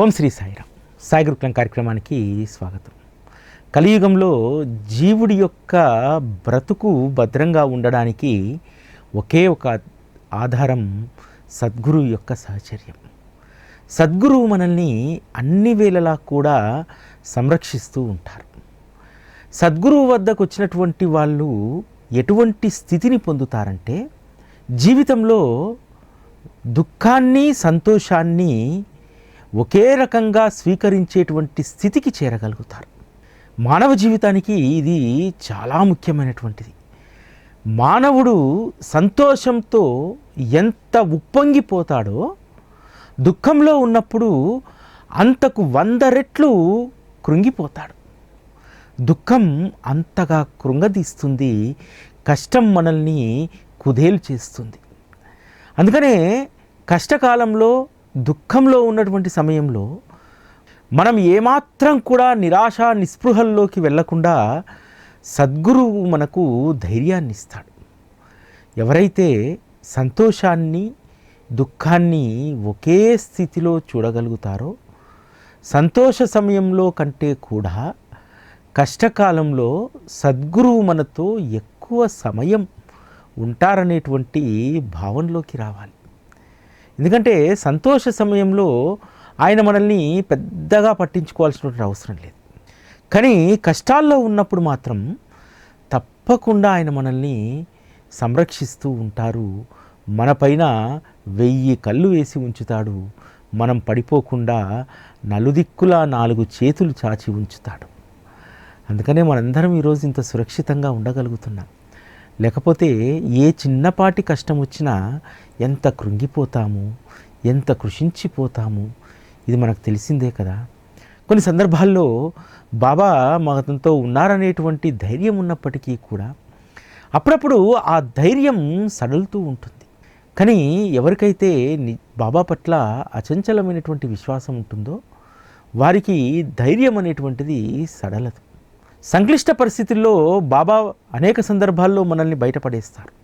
ఓం శ్రీ సాయిరామ్. సాయి గురుకులం కార్యక్రమానికి స్వాగతం. కలియుగంలో జీవుడి యొక్క బ్రతుకు భద్రంగా ఉండడానికి ఒకే ఒక ఆధారం సద్గురువు యొక్క సహచర్యం. సద్గురువు మనల్ని అన్ని వేళలా కూడా సంరక్షిస్తూ ఉంటారు. సద్గురువు వద్దకు వచ్చినటువంటి వాళ్ళు ఎటువంటి స్థితిని పొందుతారంటే జీవితంలో దుఃఖాన్ని సంతోషాన్ని ఒకే రకంగా స్వీకరించేటువంటి స్థితికి చేరగలుగుతారు. మానవ జీవితానికి ఇది చాలా ముఖ్యమైనటువంటిది. మానవుడు సంతోషంతో ఎంత ఉప్పొంగిపోతాడో దుఃఖంలో ఉన్నప్పుడు అంతకు వంద రెట్లు కృంగిపోతాడు. దుఃఖం అంతగా కృంగదీస్తుంది కష్టం మనల్ని కుదేలు చేస్తుంది. అందుకనే కష్టకాలంలో దుఃఖంలో ఉన్నటువంటి సమయంలో మనం ఏమాత్రం కూడా నిరాశ నిస్పృహల్లోకి వెళ్ళకుండా సద్గురువు మనకు ధైర్యాన్ని ఇస్తాడు ఎవరైతే సంతోషాన్ని దుఃఖాన్ని ఒకే స్థితిలో చూడగలుగుతారో సంతోష సమయంలో కంటే కూడా కష్టకాలంలో సద్గురువు మనతో ఎక్కువ సమయం ఉంటారనేటువంటి భావనలోకి రావాలి. ఎందుకంటే సంతోష సమయంలో ఆయన మనల్ని పెద్దగా పట్టించుకోవాల్సినటువంటి అవసరం లేదు. కానీ కష్టాల్లో ఉన్నప్పుడు మాత్రం తప్పకుండా ఆయన మనల్ని సంరక్షిస్తూ ఉంటారు. మనపైన వెయ్యి కళ్ళు వేసి ఉంచుతాడు. మనం పడిపోకుండా నలుదిక్కులా నాలుగు చేతులు చాచి ఉంచుతాడు. అందుకనే మనందరం ఈరోజు ఇంత సురక్షితంగా ఉండగలుగుతున్నాం. లేకపోతే ఏ చిన్నపాటి కష్టం వచ్చినా ఎంత కృంగిపోతాము ఎంత కృషించిపోతాము ఇది మనకు తెలిసిందే కదా. కొన్ని సందర్భాల్లో బాబా మనతో ఉన్నారనేటువంటి ధైర్యం ఉన్నప్పటికీ కూడా అప్పుడప్పుడు ఆ ధైర్యం సడలుతూ ఉంటుంది. కానీ ఎవరికైతే ని బాబా పట్ల అచంచలమైనటువంటి విశ్వాసం ఉంటుందో వారికి ధైర్యం అనేటువంటిది సడలదు. సంక్లిష్ట పరిస్థితుల్లో బాబా అనేక సందర్భాల్లో మనల్ని బయటపడేస్తారు.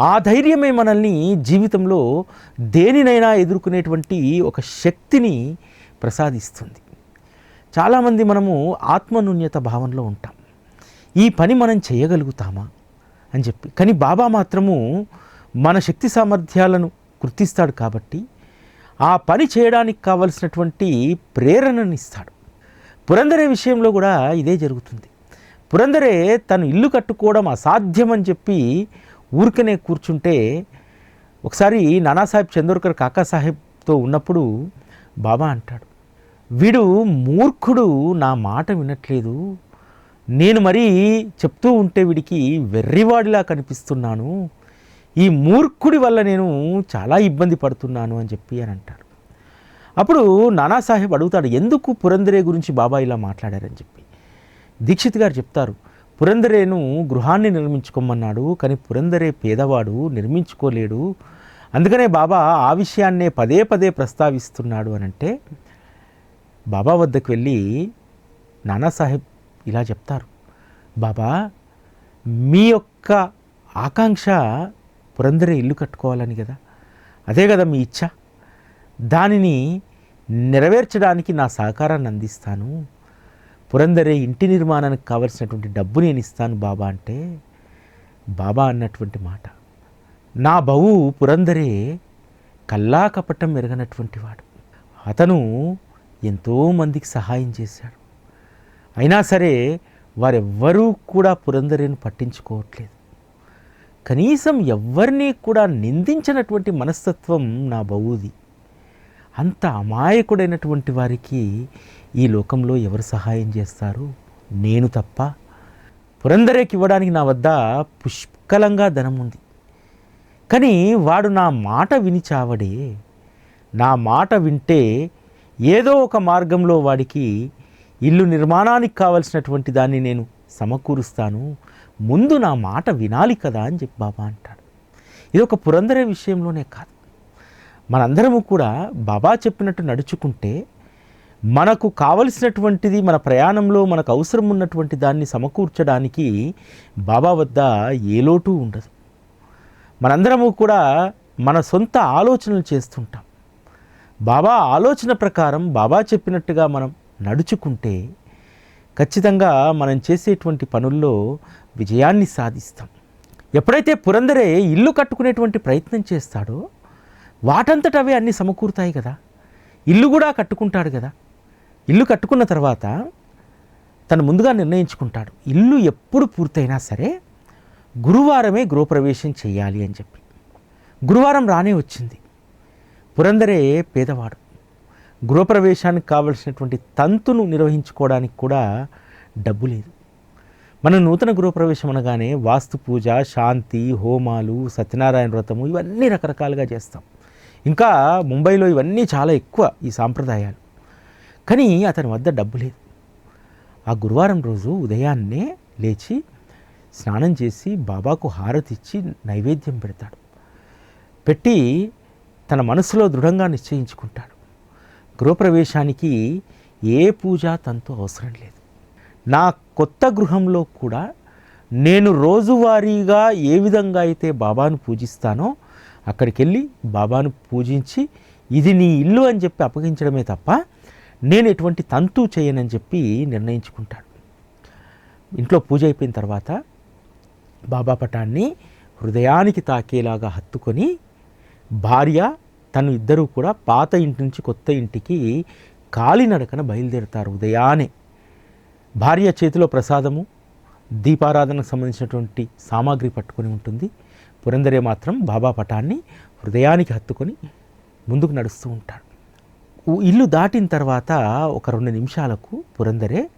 ఆ ధైర్యమే మనల్ని జీవితంలో దేనినైనా ఎదుర్కొనేటువంటి ఒక శక్తిని ప్రసాదిస్తుంది. చాలామంది మనము ఆత్మనూన్యత భావనలో ఉంటాం. ఈ పని మనం చేయగలుగుతామా అని చెప్పి. కానీ బాబా మాత్రము మన శక్తి సామర్థ్యాలను గుర్తిస్తాడు కాబట్టి ఆ పని చేయడానికి కావలసినటువంటి ప్రేరణనిస్తాడు. పురందరే విషయంలో కూడా ఇదే జరుగుతుంది. పురందరే తను ఇల్లు కట్టుకోవడం అసాధ్యమని చెప్పి ఊరికనే కూర్చుంటే ఒకసారి నానాసాహెబ్ చందోర్కర్ కాకాసాహెబ్తో ఉన్నప్పుడు బాబా అంటాడు వీడు మూర్ఖుడు నా మాట వినట్లేదు. నేను మరీ చెప్తూ ఉంటే వీడికి వెర్రివాడిలా కనిపిస్తున్నాను. ఈ మూర్ఖుడి వల్ల నేను చాలా ఇబ్బంది పడుతున్నాను అని చెప్పి అని అంటాడు. అప్పుడు నానాసాహెబ్ అడుగుతాడు ఎందుకు పురందరే గురించి బాబా ఇలా మాట్లాడారని చెప్పి? దీక్షిత్ గారు చెప్తారు పురందరేను గృహాన్ని నిర్మించుకోమన్నాడు కానీ పురందరే పేదవాడు నిర్మించుకోలేడు. అందుకనే బాబా ఆ విషయాన్నే పదే పదే ప్రస్తావిస్తున్నాడు అని అంటే బాబా వద్దకు వెళ్ళి నానాసాహెబ్ ఇలా చెప్తారు బాబా మీ యొక్క ఆకాంక్ష పురందరే ఇల్లు కట్టుకోవాలని కదా అదే కదా మీ ఇచ్చ. దానిని నెరవేర్చడానికి నా సహకారాన్ని అందిస్తాను. పురందరే ఇంటి నిర్మాణానికి కావలసినటువంటి డబ్బు నేను ఇస్తాను బాబా అంటే బాబా అన్నటువంటి మాట. నా బహు పురందరే కల్లా కపటం మెరగనటువంటి వాడు. అతను ఎంతోమందికి సహాయం చేశాడు. అయినా సరే వారెవ్వరూ కూడా పురందరేను పట్టించుకోవట్లేదు. కనీసం ఎవ్వరినీ కూడా నిందించినటువంటి మనస్తత్వం నా బవుది అంత అమాయకుడైనటువంటి వారికి ఈ లోకంలో ఎవరు సహాయం చేస్తారు? నేను తప్ప పురందరేకి ఇవ్వడానికి నా వద్ద పుష్కలంగా ధనం ఉంది. కానీ వాడు నా మాట విని చావడే. నా మాట వింటే ఏదో ఒక మార్గంలో వాడికి ఇల్లు నిర్మాణానికి కావలసినటువంటి దాన్ని నేను సమకూరుస్తాను. ముందు నా మాట వినాలి కదా అని చెప్పి బాబా అంటాడు. ఇది ఒక పురందరే విషయంలోనే కాదు. మనందరము కూడా బాబా చెప్పినట్టు నడుచుకుంటే మనకు కావలసినటువంటిది మన ప్రయాణంలో మనకు అవసరం ఉన్నటువంటి దాన్ని సమకూర్చడానికి బాబా వద్ద ఏ లోటు ఉండదు. మనందరము కూడా మన సొంత ఆలోచనలు చేస్తుంటాం. బాబా ఆలోచన ప్రకారం బాబా చెప్పినట్టుగా మనం నడుచుకుంటే ఖచ్చితంగా మనం చేసేటువంటి పనుల్లో విజయాన్ని సాధిస్తాం. ఎప్పుడైతే పురందరే ఇల్లు కట్టుకునేటువంటి ప్రయత్నం చేస్తాడో వాటంతట అవే అన్నీ సమకూరుతాయి కదా. ఇల్లు కూడా కట్టుకుంటాడు కదా. ఇల్లు కట్టుకున్న తర్వాత తను ముందుగా నిర్ణయించుకుంటాడు. ఇల్లు ఎప్పుడు పూర్తయినా సరే గురువారమే గృహప్రవేశం చేయాలి అని చెప్పి. గురువారం రానే వచ్చింది. పురందరే పేదవాడు. గృహప్రవేశానికి కావలసినటువంటి తంతును నిర్వహించుకోవడానికి కూడా డబ్బు లేదు. మన నూతన గృహప్రవేశం అనగానే వాస్తు పూజ శాంతి హోమాలు సత్యనారాయణ వ్రతము ఇవన్నీ రకరకాలుగా చేస్తాం. ఇంకా ముంబైలో ఇవన్నీ చాలా ఎక్కువ ఈ సాంప్రదాయాలు. కానీ అతని వద్ద డబ్బు లేదు. ఆ గురువారం రోజు ఉదయాన్నే లేచి స్నానం చేసి బాబాకు హారతి ఇచ్చి నైవేద్యం పెడతాడు. పెట్టి తన మనసులో దృఢంగా నిశ్చయించుకుంటాడు. గృహప్రవేశానికి ఏ పూజ తనతో అవసరం లేదు. నా కొత్త గృహంలో కూడా నేను రోజువారీగా ఏ విధంగా అయితే బాబాను పూజిస్తానో అక్కడికి వెళ్ళి బాబాను పూజించి ఇది నీ ఇల్లు అని చెప్పి అప్పగించడమే తప్ప నేను ఎటువంటి తంతు చేయనని చెప్పి నిర్ణయించుకుంటాడు. ఇంట్లో పూజ అయిపోయిన తర్వాత బాబా పటాన్ని హృదయానికి తాకేలాగా హత్తుకొని భార్య తను ఇద్దరూ కూడా పాత ఇంటి నుంచి కొత్త ఇంటికి కాలినడకన బయలుదేరుతారు ఉదయానే భార్య చేతిలో ప్రసాదము దీపారాధనకు సంబంధించినటువంటి సామాగ్రి పట్టుకొని ఉంటుంది. పురందరే మాత్రం బాబా పటాన్ని హృదయానికి హత్తుకొని ముందుకు నడుస్తూ ఉంటాడు. ఇల్లు దాటిన తర్వాత ఒక రెండు నిమిషాలకు పురందరే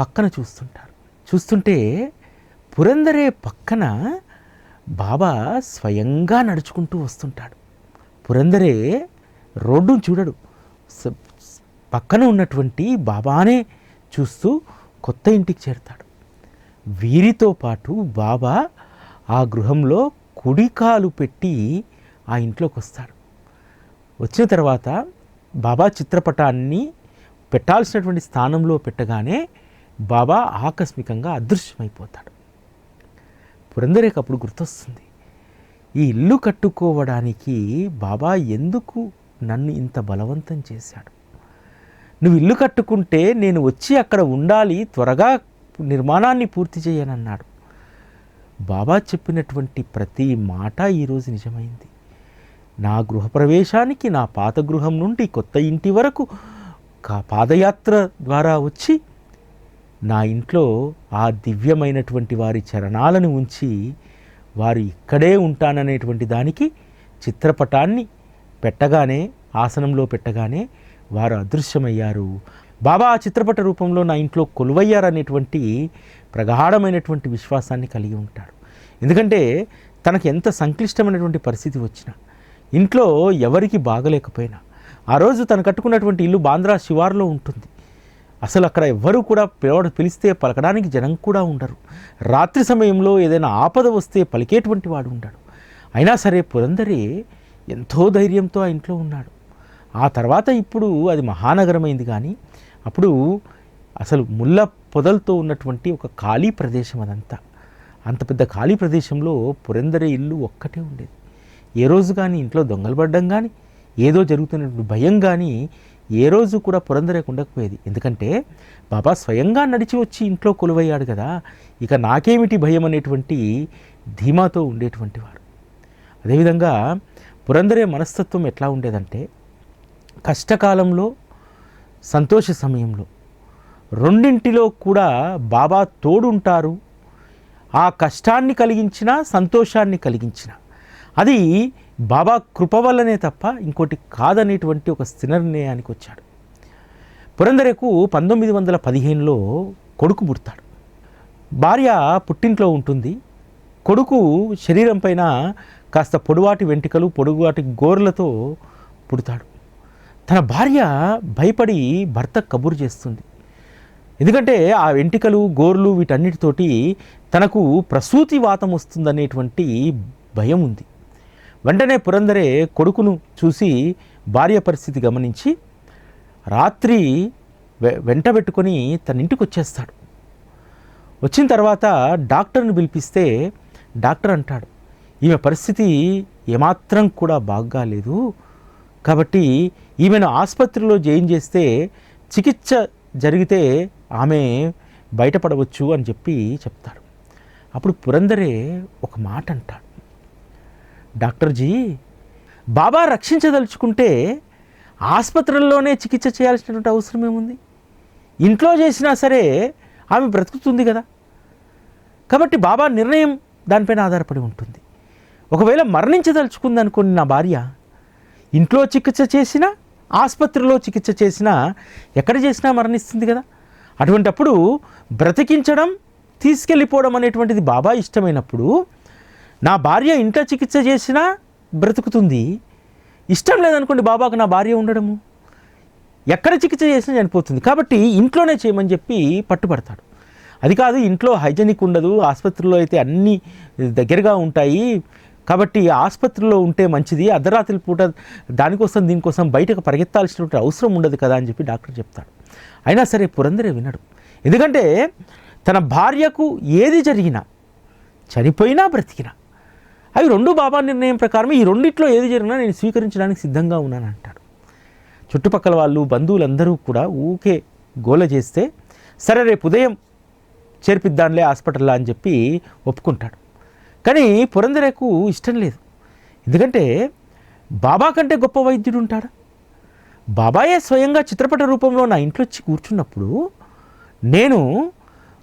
పక్కన చూస్తుంటారు. చూస్తుంటే పురందరే పక్కన బాబా స్వయంగా నడుచుకుంటూ వస్తుంటాడు. పురందరే రోడ్డును చూడడు. పక్కన ఉన్నటువంటి బాబానే చూస్తూ కొత్త ఇంటికి చేరుతాడు. వీరితో పాటు బాబా ఆ గృహంలో కుడికాలు పెట్టి ఆ ఇంట్లోకి వస్తాడు. వచ్చిన తర్వాత బాబా చిత్రపటాన్ని పెట్టాల్సినటువంటి స్థానంలో పెట్టగానే బాబా ఆకస్మికంగా అదృశ్యమైపోతాడు. పురందరేకి అప్పుడు గుర్తొస్తుంది. ఈ ఇల్లు కట్టుకోవడానికి బాబా ఎందుకు నన్ను ఇంత బలవంతం చేశాడు? నువ్వు ఇల్లు కట్టుకుంటే నేను వచ్చి అక్కడ ఉండాలి త్వరగా నిర్మాణాన్ని పూర్తి చేయనన్నాడు. బాబా చెప్పినటువంటి ప్రతి మాట ఈరోజు నిజమైంది. నా గృహప్రవేశానికి నా పాత గృహం నుండి కొత్త ఇంటి వరకు కా- పాదయాత్ర ద్వారా వచ్చి నా ఇంట్లో ఆ దివ్యమైనటువంటి వారి చరణాలను ఉంచి వారు ఇక్కడే ఉంటాననేటువంటి దానికి చిత్రపటాన్ని పెట్టగానే ఆసనంలో పెట్టగానే వారు అదృశ్యమయ్యారు. బాబా ఆ చిత్రపట రూపంలో నా ఇంట్లో కొలువయ్యారనేటువంటి ప్రగాఢమైనటువంటి విశ్వాసాన్ని కలిగి ఉంటాడు. ఎందుకంటే తనకు ఎంత సంక్లిష్టమైనటువంటి పరిస్థితి వచ్చినా ఇంట్లో ఎవరికి బాగలేకపోయినా ఆ రోజు తను కట్టుకున్నటువంటి ఇల్లు బాంద్రా శివార్లో ఉంటుంది. అసలు అక్కడ ఎవ్వరూ కూడా పిలవడ పిలిస్తే పలకడానికి జనం కూడా ఉండరు. రాత్రి సమయంలో ఏదైనా ఆపద వస్తే పలికేటువంటి వాడు ఉండడు. అయినా సరే పురందరే ఎంతో ధైర్యంతో ఆ ఇంట్లో ఉన్నాడు. ఆ తర్వాత ఇప్పుడు అది మహానగరమైంది కానీ అప్పుడు అసలు ముళ్ళ పొదలతో ఉన్నటువంటి ఒక ఖాళీ ప్రదేశం అదంతా. అంత పెద్ద ఖాళీ ప్రదేశంలో పురందరే ఇల్లు ఒక్కటే ఉండేది. ఏ రోజు కానీ ఇంట్లో దొంగలు పడడం కానీ ఏదో జరుగుతున్నటువంటి భయం కానీ ఏ రోజు కూడా పురందరే ఉండకపోయేది ఎందుకంటే బాబా స్వయంగా నడిచి వచ్చి ఇంట్లో కొలువయ్యాడు కదా ఇక నాకేమిటి భయం అనేటువంటి ధీమాతో ఉండేటువంటి వారు. అదేవిధంగా పురందరే మనస్తత్వం ఎట్లా ఉండేదంటే కష్టకాలంలో సంతోష సమయంలో రెండింటిలో కూడా బాబా తోడుంటారు. ఆ కష్టాన్ని కలిగించిన సంతోషాన్ని కలిగించిన. అది బాబా కృప వల్లనే తప్ప ఇంకోటి కాదనేటువంటి ఒక స్థిరనిర్ణయానికి వచ్చాడు. పురందరకు పంతొమ్మిది వందల పదిహేనులో కొడుకు పుడతాడు. భార్య పుట్టింట్లో ఉంటుంది. కొడుకు శరీరం పైన కాస్త పొడువాటి వెంట్రుకలు పొడుగువాటి గోర్లతో పుడతాడు. తన భార్య భయపడి భర్త కబురు చేస్తుంది. ఎందుకంటే ఆ వెంట్రుకలు గోర్లు వీటన్నిటితోటి తనకు ప్రసూతి వాతం వస్తుందనేటువంటి భయం ఉంది. వెంటనే పురందరే కొడుకును చూసి భార్య పరిస్థితి గమనించి రాత్రి వె- వెంట పెట్టుకొని తన ఇంటికి వచ్చేస్తాడు వచ్చిన తర్వాత డాక్టర్ని పిలిపిస్తే డాక్టర్ అంటాడు ఈమె పరిస్థితి ఏమాత్రం కూడా బాగాలేదు కాబట్టి ఈమెను ఆసుపత్రిలో జాయిన్ చేస్తే చికిత్స జరిగితే ఆమె బయటపడవచ్చు అని చెప్పి చెప్తాడు. అప్పుడు పురందరే ఒక మాట అంటాడు డాక్టర్జీ బాబా రక్షించదలుచుకుంటే ఆసుపత్రుల్లోనే చికిత్స చేయాల్సినటువంటి అవసరం ఏముంది? ఇంట్లో చేసినా సరే ఆమె బ్రతుకుతుంది కదా. కాబట్టి బాబా నిర్ణయం దానిపైన ఆధారపడి ఉంటుంది. ఒకవేళ మరణించదలుచుకుందనుకోండి నా భార్య ఇంట్లో చికిత్స చేసినా ఆసుపత్రిలో చికిత్స చేసినా ఎక్కడ చేసినా మరణిస్తుంది కదా. అటువంటప్పుడు బ్రతికించడం తీసుకెళ్ళిపోవడం అనేటువంటిది బాబా ఇష్టమైనప్పుడు నా భార్య ఇంట్లో చికిత్స చేసినా బ్రతుకుతుంది. ఇష్టం లేదనుకోండి బాబాకు నా భార్య ఉండడము. ఎక్కడ చికిత్స చేసినా చనిపోతుంది. కాబట్టి ఇంట్లోనే చేయమని చెప్పి పట్టుబడతాడు. అది కాదు ఇంట్లో హైజెనిక్ ఉండదు ఆసుపత్రిలో అయితే అన్నీ దగ్గరగా ఉంటాయి. కాబట్టి ఆసుపత్రిలో ఉంటే మంచిది. అర్ధరాత్రి పూట దానికోసం దీనికోసం బయటకు పరిగెత్తాల్సినటువంటి అవసరం ఉండదు కదా అని చెప్పి డాక్టర్ చెప్తాడు. అయినా సరే పురందరే వినడు. ఎందుకంటే తన భార్యకు ఏది జరిగినా చనిపోయినా బ్రతికినా అవి రెండు బాబా నిర్ణయం ప్రకారం ఈ రెండిట్లో ఏది జరిగినా నేను స్వీకరించడానికి సిద్ధంగా ఉన్నాను అంటాడు చుట్టుపక్కల వాళ్ళు బంధువులందరూ కూడా ఊకే గోల చేస్తే సరే రేపు ఉదయం చేర్పిద్దాంలే హాస్పిటల్లో అని చెప్పి ఒప్పుకుంటాడు. కానీ పురందరేకు ఇష్టం లేదు. ఎందుకంటే బాబా కంటే గొప్ప వైద్యుడు ఉంటాడా. బాబాయే స్వయంగా చిత్రపట రూపంలో నా ఇంట్లో వచ్చి కూర్చున్నప్పుడు నేను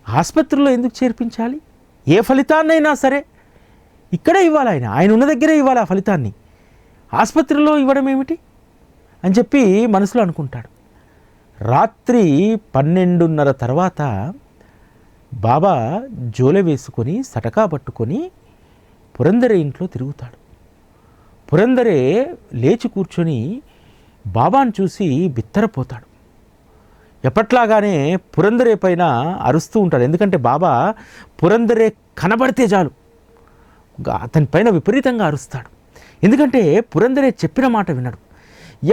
ఆసుపత్రిలో ఎందుకు చేర్పించాలి? ఏ ఫలితాన్నైనా సరే ఇక్కడే ఇవ్వాలి ఆయన. ఆయన ఉన్న దగ్గరే ఇవ్వాలి ఆ ఫలితాన్ని. ఆసుపత్రిలో ఇవ్వడం ఏమిటి? అని చెప్పి మనసులో అనుకుంటాడు. రాత్రి పన్నెండున్నర తర్వాత బాబా జోలె వేసుకొని సటకా పట్టుకొని పురందరే ఇంట్లో తిరుగుతాడు. పురందరే లేచి కూర్చొని బాబాను చూసి బిత్తరపోతాడు. ఎప్పట్లాగానే పురందరే పైన అరుస్తూ ఉంటాడు. ఎందుకంటే బాబా పురందరే కనబడితే చాలు. అతని పైన విపరీతంగా అరుస్తాడు. ఎందుకంటే పురందరే చెప్పిన మాట వినడు.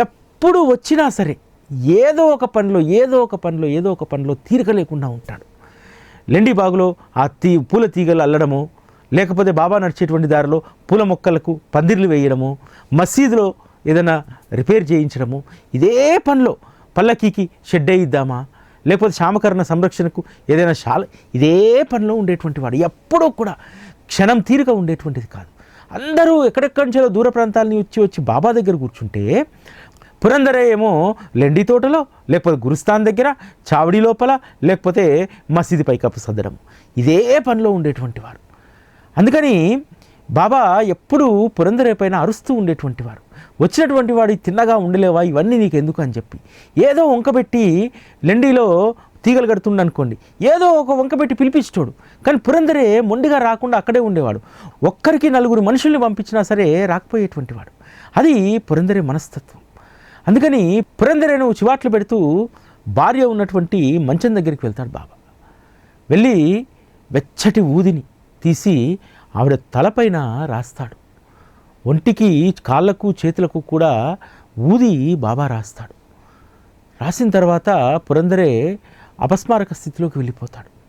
ఎప్పుడు వచ్చినా సరే ఏదో ఒక పనిలో ఏదో ఒక పనిలో ఏదో ఒక పనిలో తీరిక లేకుండా ఉంటాడు. లెండి బాగులో ఆ తీ పూల తీగలు అల్లడము లేకపోతే బాబా నడిచేటువంటి దారిలో పూల మొక్కలకు పందిర్లు వేయడము మసీదులో ఏదైనా రిపేర్ చేయించడము ఇదే పనిలో పల్లకీకి షెడ్ వేయిద్దామా? లేకపోతే శామకరణ సంరక్షణకు ఏదైనా శాల ఇదే పనిలో ఉండేటువంటి వాడు ఎప్పుడూ కూడా క్షణం తీరిక ఉండేటువంటిది కాదు. అందరూ ఎక్కడెక్కడి నుంచో దూర ప్రాంతాల నుంచి వచ్చి బాబా దగ్గర కూర్చుంటే పురందరే ఏమో లెండి తోటలో లేకపోతే గురుస్థాన్ దగ్గర చావడి లోపల లేకపోతే మసీదు పైకప్పు సదడం ఇదే పనిలో ఉండేటువంటి వారు అందుకని బాబా ఎప్పుడూ పురందరే పైన అరుస్తూ ఉండేటువంటి వారు. వచ్చినటువంటి వాడు తిన్నగా ఉండలేవా? ఇవన్నీ నీకు ఎందుకు అని చెప్పి. ఏదో వంకబెట్టి లెండిలో తీగలు కడుతుండనుకోండి ఏదో ఒక వంకబెట్టి పిలిపించేటోడు కానీ పురందరే మొండిగా రాకుండా అక్కడే ఉండేవాడు. ఒక్కరికి నలుగురు మనుషుల్ని పంపించినా సరే రాకపోయేటువంటి వాడు. అది పురందరే మనస్తత్వం. అందుకని పురందరేను చివాట్లు పెడుతూ భార్య ఉన్నటువంటి మంచం దగ్గరికి వెళ్తాడు బాబా. వెళ్ళి వెచ్చటి ఊదిని తీసి ఆవిడ తలపైన రాస్తాడు. ఒంటికి కాళ్ళకు చేతులకు కూడా ఊది బాబా రాస్తాడు. రాసిన తర్వాత పురందరే అపస్మారక స్థితిలోకి వెళ్ళిపోతాడు.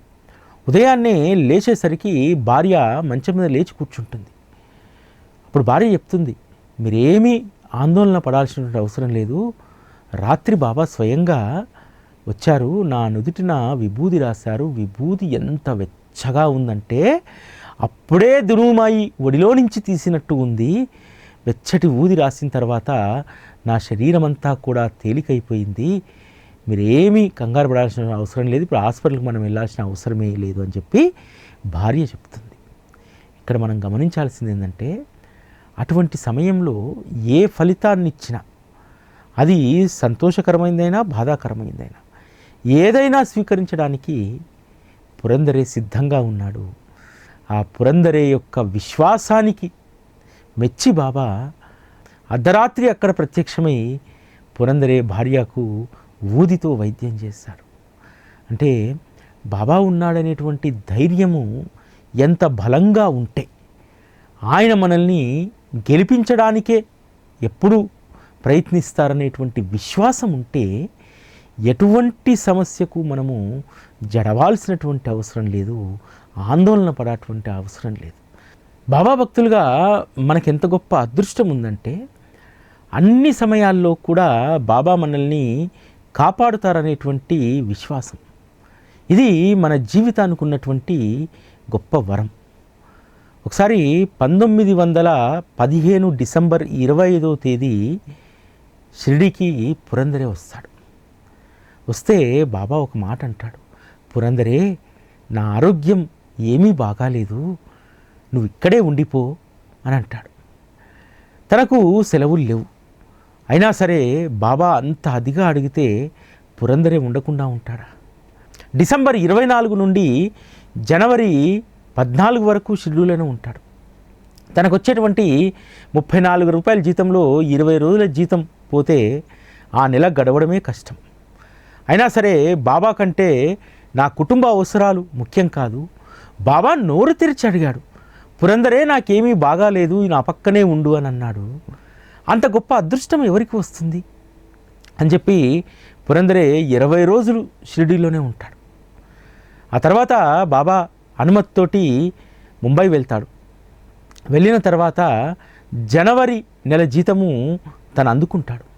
ఉదయాన్నే లేచేసరికి భార్య మంచం మీద లేచి కూర్చుంటుంది. అప్పుడు భార్య చెప్తుంది మీరేమీ ఆందోళన పడాల్సినటువంటి అవసరం లేదు. రాత్రి బాబా స్వయంగా వచ్చారు. నా నుదుటిన విభూది రాశారు. విభూది ఎంత వెచ్చగా ఉందంటే అప్పుడే దురుమాయి ఒడిలో నుంచి తీసినట్టు ఉంది. వెచ్చటి ఊది రాసిన తర్వాత నా శరీరమంతా కూడా తేలికైపోయింది. మీరేమీ కంగారు పడాల్సిన అవసరం లేదు. ఇప్పుడు హాస్పిటల్కి మనం వెళ్ళాల్సిన అవసరమే లేదు అని చెప్పి భార్య చెప్తుంది. ఇక్కడ మనం గమనించాల్సింది ఏంటంటే అటువంటి సమయంలో ఏ ఫలితాన్ని ఇచ్చినా అది సంతోషకరమైందైనా బాధాకరమైందైనా ఏదైనా స్వీకరించడానికి పురందరే సిద్ధంగా ఉన్నాడు. ఆ పురందరే యొక్క విశ్వాసానికి మెచ్చి బాబా. అర్ధరాత్రి అక్కడ ప్రత్యక్షమై పురందరే భార్యకు ఊదితో వైద్యం చేశాడు అంటే బాబా ఉన్నాడనేటువంటి ధైర్యము ఎంత బలంగా ఉంటే ఆయన మనల్ని గెలిపించడానికే ఎప్పుడూ ప్రయత్నిస్తారనేటువంటి విశ్వాసం ఉంటే ఎటువంటి సమస్యకు మనము జడవాల్సినటువంటి అవసరం లేదు. ఆందోళన పడటువంటి అవసరం లేదు. బాబా భక్తులుగా మనకెంత గొప్ప అదృష్టం ఉందంటే అన్ని సమయాల్లో కూడా బాబా మనల్ని కాపాడుతారనేటువంటి విశ్వాసం. ఇది మన జీవితానికి ఉన్నటువంటి గొప్ప వరం. ఒకసారి పంతొమ్మిది వందల పదిహేను డిసెంబర్ ఇరవై ఐదో తేదీ షిరిడీకి పురందరే వస్తాడు. వస్తే బాబా ఒక మాట అంటాడు. పురందరే నా ఆరోగ్యం ఏమీ బాగాలేదు. నువ్వు ఇక్కడే ఉండిపో అని అంటాడు. తనకు సెలవులు లేవు. అయినా సరే బాబా అంత అదిగా అడిగితే పురందరే ఉండకుండా ఉంటాడా? డిసెంబర్ ఇరవై నాలుగు నుండి జనవరి పద్నాలుగు వరకు షెడ్యూల్లోనే ఉంటాడు. తనకు వచ్చేటువంటి ముప్పై నాలుగు రూపాయల జీతంలో ఇరవై రోజుల జీతం పోతే ఆ నెల గడవడమే కష్టం. అయినా సరే బాబా కంటే నా కుటుంబ అవసరాలు ముఖ్యం కాదు. బాబా నోరు తెరిచి అడిగాడు పురందరే నాకేమీ బాగాలేదు నా పక్కనే ఉండు అని అన్నాడు. అంత గొప్ప అదృష్టం ఎవరికి వస్తుంది? అని చెప్పి పురందరే ఇరవై రోజులు షిరిడీలోనే ఉంటాడు. ఆ తర్వాత బాబా అనుమతితోటి ముంబై వెళ్తాడు. వెళ్ళిన తర్వాత జనవరి నెల జీతము తను అందుకుంటాడు.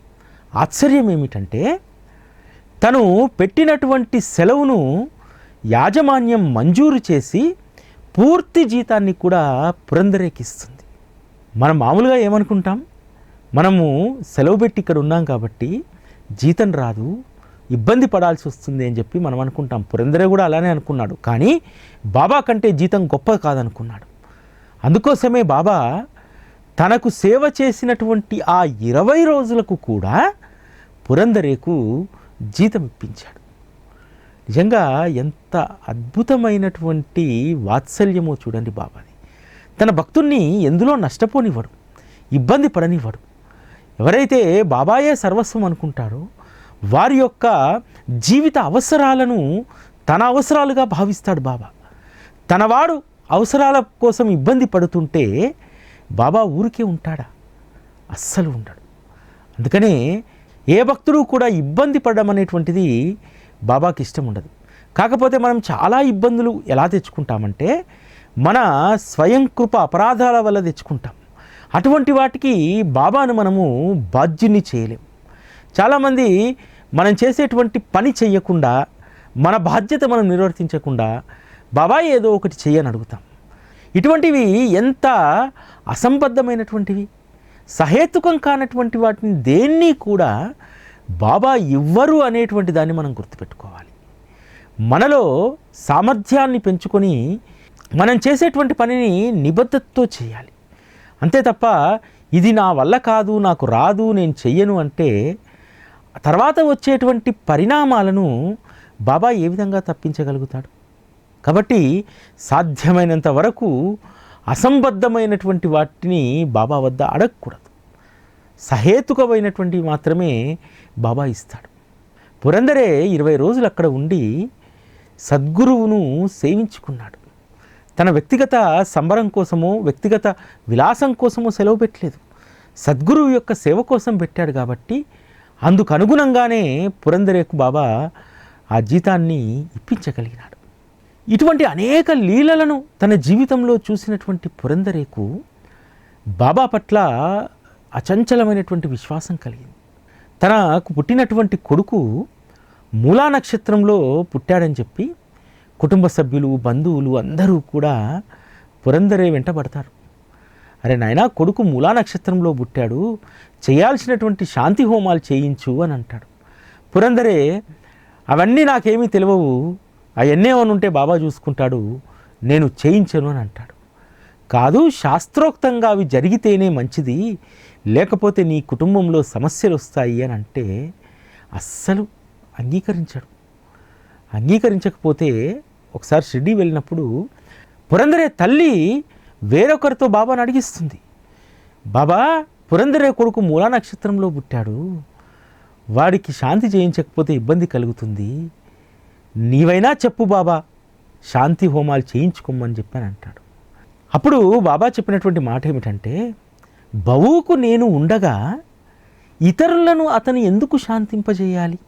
ఆశ్చర్యం ఏమిటంటే తను పెట్టినటువంటి సెలవును యాజమాన్యం మంజూరు చేసి పూర్తి జీతాన్ని కూడా పురందరేకిస్తుంది. మనం మామూలుగా ఏమనుకుంటాం? మనము సెలవు పెట్టి ఇక్కడ ఉన్నాం కాబట్టి జీతం రాదు ఇబ్బంది పడాల్సి వస్తుంది అని చెప్పి మనం అనుకుంటాం. పురందరే కూడా అలానే అనుకున్నాడు. కానీ బాబా కంటే జీతం గొప్ప కాదనుకున్నాడు. అందుకోసమే బాబా తనకు సేవ చేసినటువంటి ఆ ఇరవై రోజులకు కూడా పురందరేకు జీతం ఇప్పించాడు. నిజంగా ఎంత అద్భుతమైనటువంటి వాత్సల్యమో చూడండి బాబాది. తన భక్తుణ్ణి ఎందులో నష్టపోనివ్వడు ఇబ్బంది పడనివ్వడు. ఎవరైతే బాబాయే సర్వస్వం అనుకుంటారో వారి యొక్క జీవిత అవసరాలను తన అవసరాలుగా భావిస్తాడు బాబా. తనవాడు అవసరాల కోసం ఇబ్బంది పడుతుంటే బాబా ఊరికే ఉంటాడా? అస్సలు ఉండడు. అందుకనే ఏ భక్తుడు కూడా ఇబ్బంది పడడం అనేటువంటిది బాబాకి ఇష్టం ఉండదు. కాకపోతే మనం చాలా ఇబ్బందులు ఎలా తెచ్చుకుంటామంటే మన స్వయం కృప అపరాధాల వల్ల తెచ్చుకుంటాం. అటువంటి వాటికి బాబాను మనము బాధ్యుని చేయలేం. చాలామంది మనం చేసేటువంటి పని చేయకుండా మన బాధ్యత మనం నిర్వర్తించకుండా బాబా ఏదో ఒకటి చేయని అడుగుతాం. ఇటువంటివి ఎంత అసంబద్ధమైనటువంటివి సహేతుకం కానటువంటి వాటిని దేన్ని కూడా బాబా ఇవ్వరు అనేటువంటి దాన్ని మనం గుర్తుపెట్టుకోవాలి. మనలో సామర్థ్యాన్ని పెంచుకొని మనం చేసేటువంటి పనిని నిబద్ధతతో చేయాలి. అంతే తప్ప ఇది నా వల్ల కాదు నాకు రాదు నేను చెయ్యను అంటే తర్వాత వచ్చేటువంటి పరిణామాలను బాబా ఏ విధంగా తప్పించగలుగుతాడు? కాబట్టి సాధ్యమైనంత వరకు అసంబద్ధమైనటువంటి వాటిని బాబా వద్ద అడగకూడదు. సహేతుకమైనటువంటి మాత్రమే బాబా ఇస్తాడు. పురందరే ఇరవై రోజులు అక్కడ ఉండి సద్గురువును సేవించుకున్నాడు. తన వ్యక్తిగత సంబరం కోసమో వ్యక్తిగత విలాసం కోసమో సెలవు పెట్టలేదు. సద్గురువు యొక్క సేవ కోసం పెట్టాడు కాబట్టి అందుకు అనుగుణంగానే పురందరేకు బాబా ఆ జీతాన్ని ఇప్పించగలిగినాడు. ఇటువంటి అనేక లీలలను తన జీవితంలో చూసినటువంటి పురందరేకు బాబా పట్ల అచంచలమైనటువంటి విశ్వాసం కలిగింది. తనకు పుట్టినటువంటి కొడుకు మూలా నక్షత్రంలో పుట్టాడని చెప్పి కుటుంబ సభ్యులు బంధువులు అందరూ కూడా పురందరే వెంటబడతారు. అరే నాయనా కొడుకు మూలా నక్షత్రంలో పుట్టాడు చేయాల్సినటువంటి శాంతి హోమాలు చేయించు అని అంటాడు. పురందరే అవన్నీ నాకేమీ తెలియవు అవన్నీ ఉంటే బాబా చూసుకుంటాడు నేను చేయించను అని అంటాడు. కాదు శాస్త్రోక్తంగా అవి జరిగితేనే మంచిది లేకపోతే నీ కుటుంబంలో సమస్యలు వస్తాయి అని అంటే అస్సలు అంగీకరించడు. అంగీకరించకపోతే ఒకసారి షిర్డీ వెళ్ళినప్పుడు పురందరే తల్లి వేరొకరితో బాబాను అడిగిస్తుంది. బాబా పురందరే కొడుకు మూలా నక్షత్రంలో పుట్టాడు. వాడికి శాంతి చేయించకపోతే ఇబ్బంది కలుగుతుంది. నీవైనా చెప్పు బాబా శాంతి హోమాలు చేయించుకోమని చెప్పాను అంటాడు. అప్పుడు బాబా చెప్పినటువంటి మాట ఏమిటంటే బవుకు నేను ఉండగా ఇతరులను అతను ఎందుకు శాంతింపజేయాలి?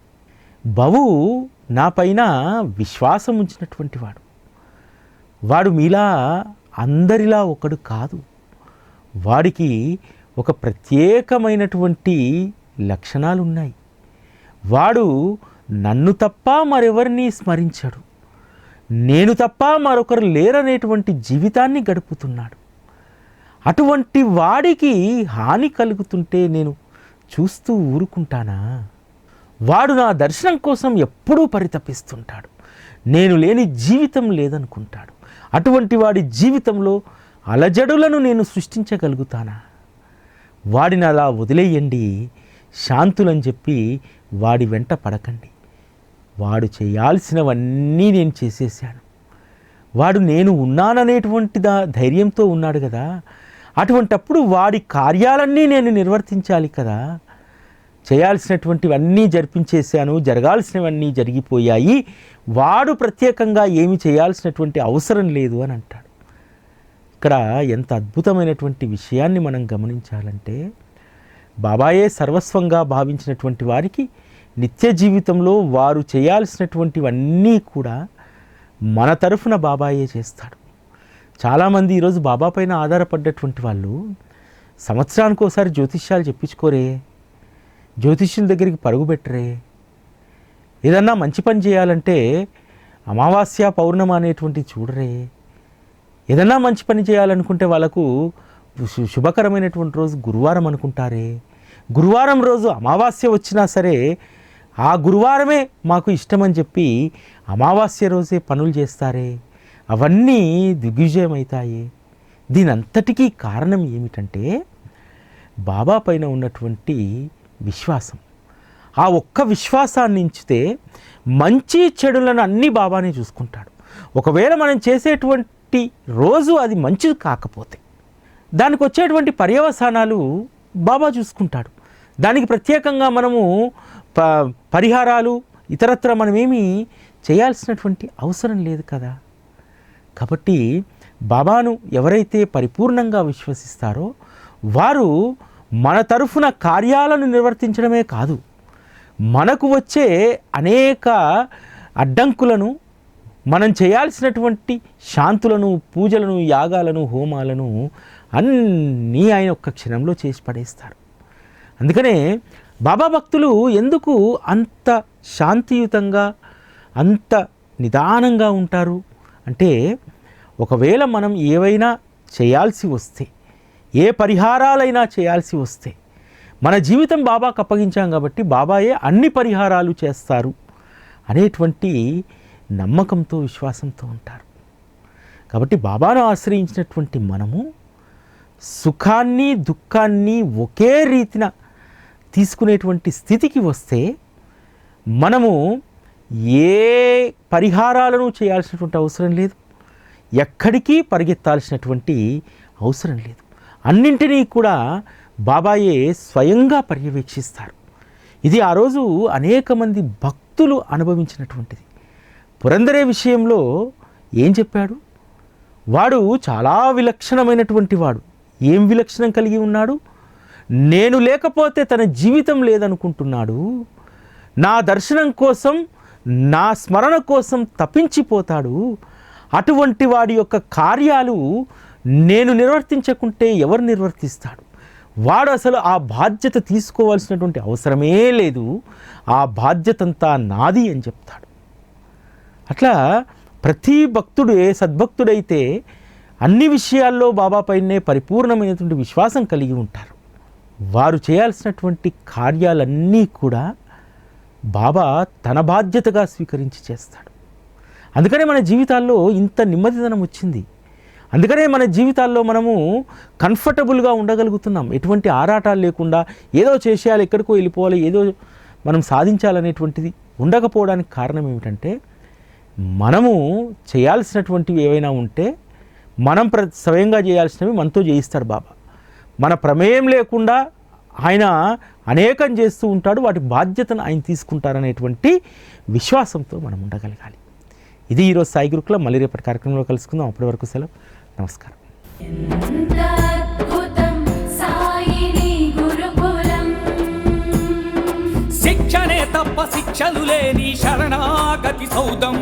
బవు నా పైన విశ్వాసం ఉంచినటువంటి వాడు. వాడు మీలా అందరిలా ఒకడు కాదు. వాడికి ఒక ప్రత్యేకమైనటువంటి లక్షణాలు ఉన్నాయి వాడు నన్ను తప్ప మరెవరిని స్మరించడు. నేను తప్ప మరొకరు లేరనేటువంటి జీవితాన్ని గడుపుతున్నాడు. అటువంటి వాడికి హాని కలుగుతుంటే నేను చూస్తూ ఊరుకుంటానా? వాడు నా దర్శనం కోసం ఎప్పుడూ పరితపిస్తుంటాడు. నేను లేని జీవితం లేదనుకుంటాడు. అటువంటి వాడి జీవితంలో అలజడులను నేను సృష్టించగలుగుతానా? వాడిని అలా వదిలేయండి శాంతులని చెప్పి వాడి వెంట పడకండి. వాడు చేయాల్సినవన్నీ నేను చేసేసాను వాడు నేను ఉన్నాననేటువంటి దా ధైర్యంతో ఉన్నాడు కదా అటువంటప్పుడు వాడి కార్యాలన్నీ నేను నిర్వర్తించాలి కదా. చేయాల్సినటువంటివన్నీ జరిపించేశాను జరగాల్సినవన్నీ జరిగిపోయాయి. వాడు ప్రత్యేకంగా ఏమి చేయాల్సినటువంటి అవసరం లేదు అని అంటాడు. ఇక్కడ ఎంత అద్భుతమైనటువంటి విషయాన్ని మనం గమనించాలంటే బాబాయే సర్వస్వంగా భావించినటువంటి వారికి నిత్య జీవితంలో వారు చేయాల్సినటువంటివన్నీ కూడా మన తరఫున బాబాయే చేస్తాడు. చాలామంది ఈరోజు బాబా పైన ఆధారపడ్డటువంటి వాళ్ళు సంవత్సరానికి ఒకసారి జ్యోతిష్యాలు చెప్పించుకోరే జ్యోతిష్యుల దగ్గరికి పరుగు పెట్టరే. ఏదన్నా మంచి పని చేయాలంటే అమావాస్య పౌర్ణమ అనేటువంటి చూడరే. ఏదన్నా మంచి పని చేయాలనుకుంటే వాళ్ళకు శుభకరమైనటువంటి రోజు గురువారం అనుకుంటారే. గురువారం రోజు అమావాస్య వచ్చినా సరే ఆ గురువారమే మాకు ఇష్టమని చెప్పి అమావాస్య రోజే పనులు చేస్తారే. అవన్నీ దిగ్విజయం అవుతాయి దీని అంతటికీ కారణం ఏమిటంటే బాబా పైన ఉన్నటువంటి విశ్వాసం. ఆ ఒక్క విశ్వాసాన్ని ఉంచితే మంచి చెడులను అన్ని బాబానే చూసుకుంటాడు. ఒకవేళ మనం చేసేటువంటి రోజు అది మంచిది కాకపోతే దానికి వచ్చేటువంటి పర్యవసానాలు బాబా చూసుకుంటాడు. దానికి ప్రత్యేకంగా మనము ప పరిహారాలు ఇతరత్ర మనమేమీ చేయాల్సినటువంటి అవసరం లేదు కదా. కాబట్టి బాబాను ఎవరైతే పరిపూర్ణంగా విశ్వసిస్తారో వారు మన తరఫున కార్యాలను నిర్వర్తించడమే కాదు మనకు వచ్చే అనేక అడ్డంకులను మనం చేయాల్సినటువంటి శాంతులను పూజలను యాగాలను హోమాలను అన్నీ ఆయన ఒక్క క్షణంలో చేసి పడేస్తారు. అందుకనే బాబా భక్తులు ఎందుకు అంత శాంతియుతంగా అంత నిదానంగా ఉంటారు? అంటే ఒకవేళ మనం ఏవైనా చేయాల్సి వస్తే ఏ పరిహారాలైనా చేయాల్సి వస్తే మన జీవితం బాబాకు అప్పగించాం కాబట్టి బాబాయే అన్ని పరిహారాలు చేస్తారు అనేటువంటి నమ్మకంతో విశ్వాసంతో ఉంటారు. కాబట్టి బాబాను ఆశ్రయించినటువంటి మనము సుఖాన్ని దుఃఖాన్ని ఒకే రీతిన తీసుకునేటువంటి స్థితికి వస్తే మనము ఏ పరిహారాలను చేయాల్సినటువంటి అవసరం లేదు. ఎక్కడికి పరిగెత్తాల్సినటువంటి అవసరం లేదు. అన్నింటినీ కూడా బాబాయే స్వయంగా పర్యవేక్షిస్తారు. ఇది ఆ రోజు అనేక మంది భక్తులు అనుభవించినటువంటిది. పురందరే విషయంలో ఏం చెప్పాడు? వాడు చాలా విలక్షణమైనటువంటి వాడు. ఏం విలక్షణం కలిగి ఉన్నాడు? నేను లేకపోతే తన జీవితం లేదనుకుంటున్నాడు. నా దర్శనం కోసం నా స్మరణ కోసం తప్పించిపోతాడు. అటువంటి వాడి యొక్క కార్యాలు నేను నిర్వర్తించకుంటే ఎవరు నిర్వర్తిస్తాడు? వాడు అసలు ఆ బాధ్యత తీసుకోవాల్సినటువంటి అవసరమే లేదు. ఆ బాధ్యత అంతా నాది అని చెప్తాడు. అట్లా ప్రతి భక్తుడే సద్భక్తుడైతే అన్ని విషయాల్లో బాబాపైనే పరిపూర్ణమైనటువంటి విశ్వాసం కలిగి ఉంటారు వారు చేయాల్సినటువంటి కార్యాలన్నీ కూడా బాబా తన బాధ్యతగా స్వీకరించి చేస్తాడు. అందుకనే మన జీవితాల్లో ఇంత నెమ్మదిదనం వచ్చింది. అందుకనే మన జీవితాల్లో మనము కంఫర్టబుల్గా ఉండగలుగుతున్నాం. ఎటువంటి ఆరాటాలు లేకుండా ఏదో చేసేయాలి ఎక్కడికో వెళ్ళిపోవాలి ఏదో మనం సాధించాలనేటువంటిది ఉండకపోవడానికి కారణం ఏమిటంటే మనము చేయాల్సినటువంటివి ఏవైనా ఉంటే మనం ప్ర స్వయంగా చేయాల్సినవి మనతో చేయిస్తాడు బాబా. మన ప్రమేయం లేకుండా ఆయన అనేకం చేస్తూ ఉంటాడు వాటి బాధ్యతను ఆయన తీసుకుంటారనేటువంటి విశ్వాసంతో మనం ఉండగలగాలి. ఇది ఈరోజు సాయి గురుకుల మళ్ళీ రేపటి కార్యక్రమంలో కలుసుకుందాం. అప్పటి వరకు సెలవు. నమస్కారం. శిక్షణే తప్ప శిక్షలు లేని శరణాగతి సౌదం.